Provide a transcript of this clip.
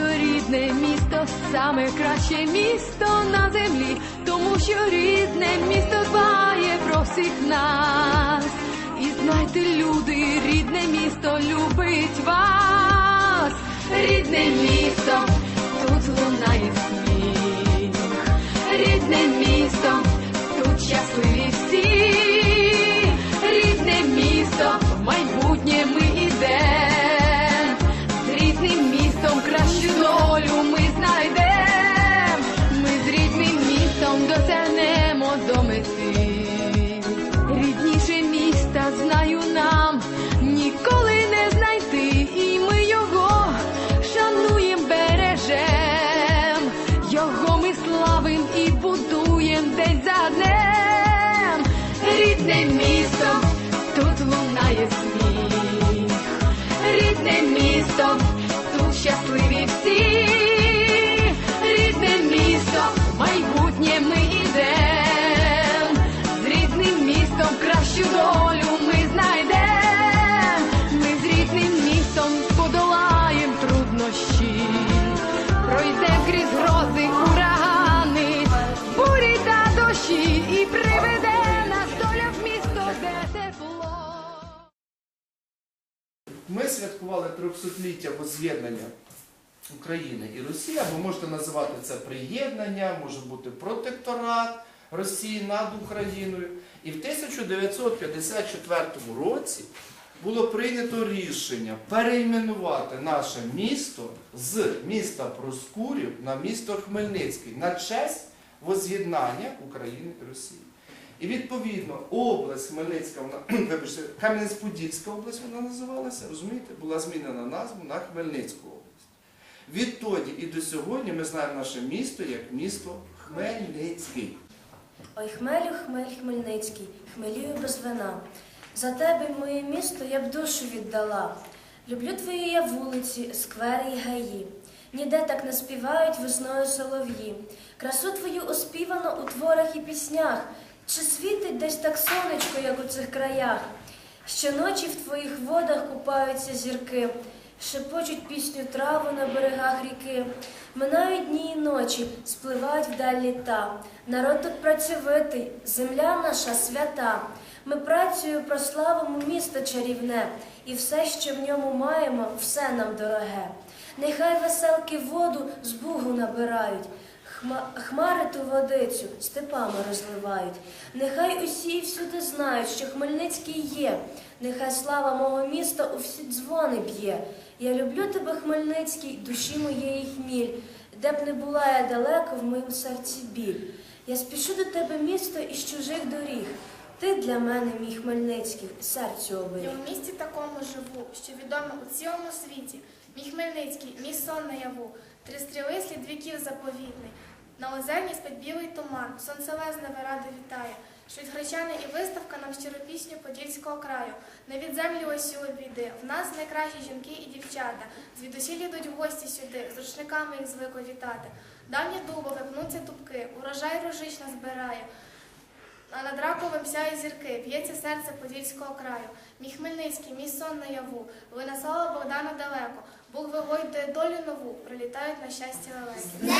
що рідне місто саме краще місто на землі, тому що рідне місто дбає про всіх нас. І знайте, люди, рідне місто любить вас, рідне місто. Славим і будуєм день за днем. Рідне місто, тут лунає сміх. Ми святкували 300-ліття воз'єднання України і Росії, або можете називати це приєднання, може бути протекторат Росії над Україною. І в 1954 році було прийнято рішення перейменувати наше місто з міста Проскурів на місто Хмельницький на честь воз'єднання України і Росії. І відповідно область Хмельницька, вона, вибачте, Кам'янець-Подільська область вона називалася, розумієте, була змінена назву на Хмельницьку область. Відтоді і до сьогодні ми знаємо наше місто як місто Хмельницький. Ой, хмелю, хмель Хмельницький, хмелію без вина. За тебе, моє місто, я б душу віддала. Люблю твої я вулиці, сквери й гаї. Ніде так не співають весною солов'ї. Красу твою оспівано у творах і піснях. Чи світить десь так сонечко, як у цих краях? Щоночі в твоїх водах купаються зірки, шепочуть пісню трави на берегах ріки. Минають дні і ночі, спливають вдаль літа. Народ тут працьовитий, земля наша свята. Ми працею прославимо місто чарівне, і все, що в ньому маємо, все нам дороге. Нехай веселки воду з бугу набирають. Хма- Хмари ту водицю степами розливають. Нехай усі і всюди знають, що Хмельницький є. Нехай слава мого міста у всі дзвони б'є. Я люблю тебе, Хмельницький, душі моєї хміль. Де б не була я далеко, в моїм серці біль. Я спішу до тебе, місто, із чужих доріг. Ти для мене, мій Хмельницький, серцю оберіг. Я в місті такому живу, що відомо у цілому світі. Мій Хмельницький, мій сон наяву, три стріли слід віків заповітний. На озерні спить білий туман, сонцелезне ради вітає. Шлють гречани і виставка нам щиро пісню Подільського краю. Не від землі ось обійди. В нас найкращі жінки і дівчата. Звідусіль йдуть гості сюди, з рушниками їх звикли вітати. Давні дубови, пнуться тупки, урожай рожично збирає. А над раковим сяє зірки, б'ється серце Подільського краю. Мій Хмельницький, мій сон наяву, лине слава Богдана далеко. Бог вигойдує долю нову, прилітають на щастя лелеки.